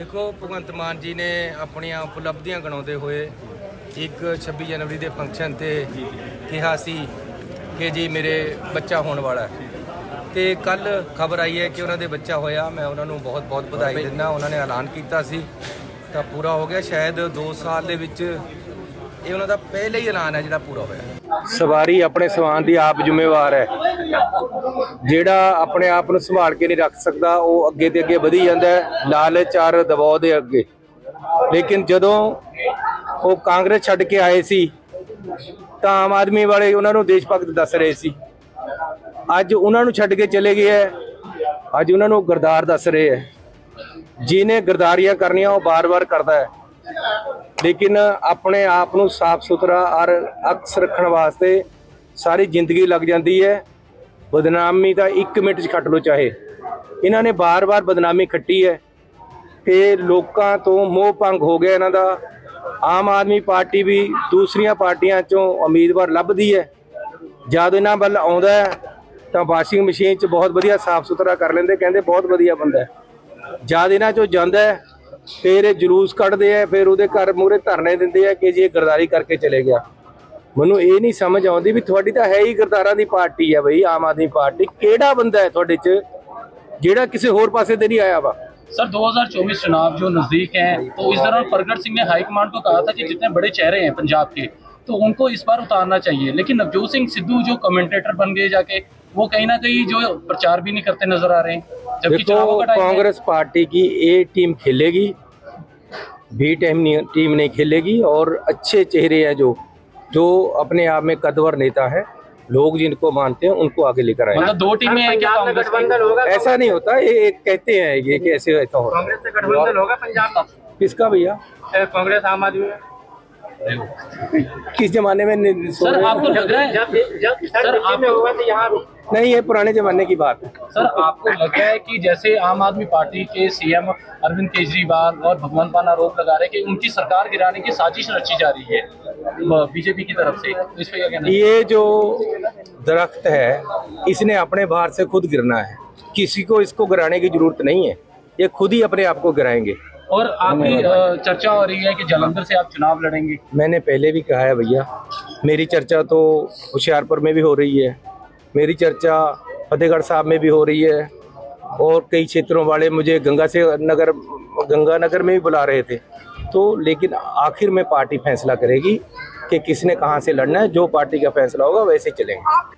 ਦੇਖੋ ਭਗਵੰਤ ਮਾਨ ਜੀ ਨੇ ਆਪਣੀਆਂ ਉਪਲਬਧੀਆਂ ਗਣਾਉਂਦੇ ਹੋਏ ਇੱਕ 26 ਜਨਵਰੀ ਦੇ ਫੰਕਸ਼ਨ ਤੇ ਕਿਹਾ ਸੀ ਕਿ ਜੀ ਮੇਰੇ ਬੱਚਾ ਹੋਣ ਵਾਲਾ ਹੈ। ਤੇ ਕੱਲ ਖਬਰ ਆਈ ਹੈ ਕਿ ਉਹਨਾਂ ਦੇ ਬੱਚਾ ਹੋਇਆ। ਮੈਂ ਉਹਨਾਂ ਨੂੰ ਬਹੁਤ ਬਹੁਤ ਵਧਾਈ ਦਿੰਦਾ। ਉਹਨਾਂ ਨੇ ਐਲਾਨ ਕੀਤਾ ਸੀ। ਤਾਂ ਪੂਰਾ ਹੋ ਗਿਆ। ਸ਼ਾਇਦ 2 ਸਾਲ ਦੇ ਵਿੱਚ ਇਹ ਉਹਨਾਂ ਦਾ ਪਹਿਲਾ ਹੀ ਐਲਾਨ ਹੈ ਜਿਹੜਾ ਪੂਰਾ ਹੋਇਆ। ਸਵਾਰੀ ਆਪਣੇ ਸਵਾਨ ਦੀ ਆਪ ਜ਼ਿੰਮੇਵਾਰ ਹੈ। ਜਿਹੜਾ ਆਪਣੇ ਆਪ ਨੂੰ ਸੰਭਾਲ ਕੇ ਨਹੀਂ ਰੱਖ ਸਕਦਾ, ਉਹ ਅੱਗੇ ਤੇ ਅੱਗੇ ਵਧੀ ਜਾਂਦਾ ਹੈ, ਲਾਲਚ ਔਰ ਦਬਾਅ ਦੇ ਅੱਗੇ। ਲੇਕਿਨ ਜਦੋਂ ਉਹ ਕਾਂਗਰਸ ਛੱਡ ਕੇ ਆਏ ਸੀ, ਤਾਂ ਆਮ ਆਦਮੀ ਵਾਲੇ ਉਹਨਾਂ ਨੂੰ ਦੇਸ਼ ਭਗਤ ਦੱਸ ਰਹੇ ਸੀ। ਅੱਜ ਉਹਨਾਂ ਨੂੰ ਛੱਡ ਕੇ ਚਲੇ ਗਏ ਹੈ, ਅੱਜ ਉਹਨਾਂ ਨੂੰ ਗਰਦਾਰ ਦੱਸ ਰਹੇ ਹੈ। ਜਿਹਨੇ ਗਰਦਾਰੀਆਂ ਕਰਨੀਆਂ, ਉਹ ਬਾਰ-ਬਾਰ ਕਰਦਾ ਹੈ। ਲੇਕਿਨ ਆਪਣੇ ਆਪ ਨੂੰ ਸਾਫ਼ ਸੁਥਰਾ ਔਰ ਅਕਸ ਰੱਖਣ ਵਾਸਤੇ ਸਾਰੀ ਜ਼ਿੰਦਗੀ ਲੱਗ ਜਾਂਦੀ ਹੈ। ਬਦਨਾਮੀ ਤਾਂ 1 ਮਿੰਟ 'ਚ ਖੱਟ ਲੋ ਚਾਹੇ। ਇਹਨਾਂ ਨੇ ਬਾਰ-ਬਾਰ ਬਦਨਾਮੀ ਖੱਟੀ ਹੈ ਤੇ ਲੋਕਾਂ ਤੋਂ ਮੋਹ ਭੰਗ ਹੋ ਗਿਆ ਇਹਨਾਂ ਦਾ। ਆਮ ਆਦਮੀ ਪਾਰਟੀ ਵੀ ਦੂਸਰੀਆਂ ਪਾਰਟੀਆਂ 'ਚੋਂ ਉਮੀਦਵਾਰ ਲੱਭਦੀ ਹੈ। ਜਦ ਇਹਨਾਂ ਵੱਲ ਆਉਂਦਾ ਹੈ, ਤਾਂ ਵਾਸ਼ਿੰਗ ਮਸ਼ੀਨ 'ਚ ਬਹੁਤ ਵਧੀਆ ਸਾਫ਼ ਸੁਥਰਾ ਕਰ ਲੈਂਦੇ, ਕਹਿੰਦੇ ਬਹੁਤ ਵਧੀਆ ਬੰਦਾ ਜਦ ਇਹਨਾਂ 'ਚੋਂ ਜਾਂਦਾ ਹੈ, ਫਿਰ ਇਹ ਜਲੂਸ ਕੱਢਦੇ ਆ ਫਿਰ ਉਹਦੇ ਘਰ ਮੂਹਰੇ ਧਰਨੇ ਦਿੰਦੇ ਆ ਕਿ ਜੀ ਇਹ ਗਰਦਾਰੀ ਕਰਕੇ ਚਲੇ ਗਿਆ। ਮੈਨੂੰ ਇਹ ਨਹੀਂ ਸਮਝ ਆਉਂਦੀ ਵੀ ਤੁਹਾਡੀ ਤਾਂ ਹੈ ਹੀ ਗਰਦਾਰਾਂ ਦੀ ਪਾਰਟੀ ਹੈ ਬਈ ਆਮ ਆਦਮੀ ਪਾਰਟੀ ਕਿਹੜਾ ਬੰਦਾ ਹੈ ਤੁਹਾਡੇ 'ਚ ਜਿਹੜਾ ਕਿਸੇ ਹੋਰ ਪਾਸੇ ਤੇ ਨਹੀਂ ਆਇਆ ਵਾ सर 2024 चुनाव जो नजदीक हैं तो इस दौरान प्रगट सिंह ने हाईकमान को कहा था कि जितने बड़े चेहरे हैं पंजाब के तो उनको इस बार उतारना चाहिए लेकिन नवजोत सिंह सिद्धू जो कमेंटेटर बन गए जाके वो कहीं ना कहीं जो प्रचार भी नहीं करते नजर आ रहे हैं जबकि देखो चुनावों का टाइम है। कांग्रेस पार्टी की ए टीम खेलेगी बी टीम नहीं टीम नहीं खेलेगी और अच्छे चेहरे हैं जो जो अपने आप में कदवर नेता है लोग जिनको मानते हैं उनको आगे लेकर आए। मतलब दो टीमें हैं क्या कांग्रेस होगा ऐसा नहीं होता ये कहते हैं ये कि ऐसे ऐसा होगा कांग्रेस से गठबंधन होगा पंजाब का किसका भैया? कांग्रेस आम आदमी किस जमाने में सर आपको लग रहा है जब जब सर, सर आप- में होगा तो यहाँ नहीं ये पुराने जमाने की बात है। सर आपको लग रहा है कि जैसे आम आदमी पार्टी के सीएम अरविंद केजरीवाल और भगवंत मान आरोप लगा रहे हैं कि उनकी सरकार गिराने की साजिश रची जा रही है बीजेपी की तरफ़ से? तो इस पे क्या कहना ये जो दरख्त है इसने अपने भार से खुद गिरना है। किसी को इसको गिराने की ज़रूरत नहीं है। ये खुद ही अपने आप को गिराएँगे। और आपकी चर्चा हो रही है कि जलंधर से आप चुनाव लड़ेंगे। मैंने पहले भी कहा है भैया मेरी चर्चा तो होशियारपुर में भी हो रही है मेरी चर्चा फतेहगढ़ साहब में भी हो रही है और कई क्षेत्रों वाले मुझे गंगा से नगर गंगा नगर में भी बुला रहे थे। तो लेकिन आखिर में पार्टी फैसला करेगी कि किसने कहाँ से लड़ना है जो पार्टी का फैसला होगा वैसे चलेंगे।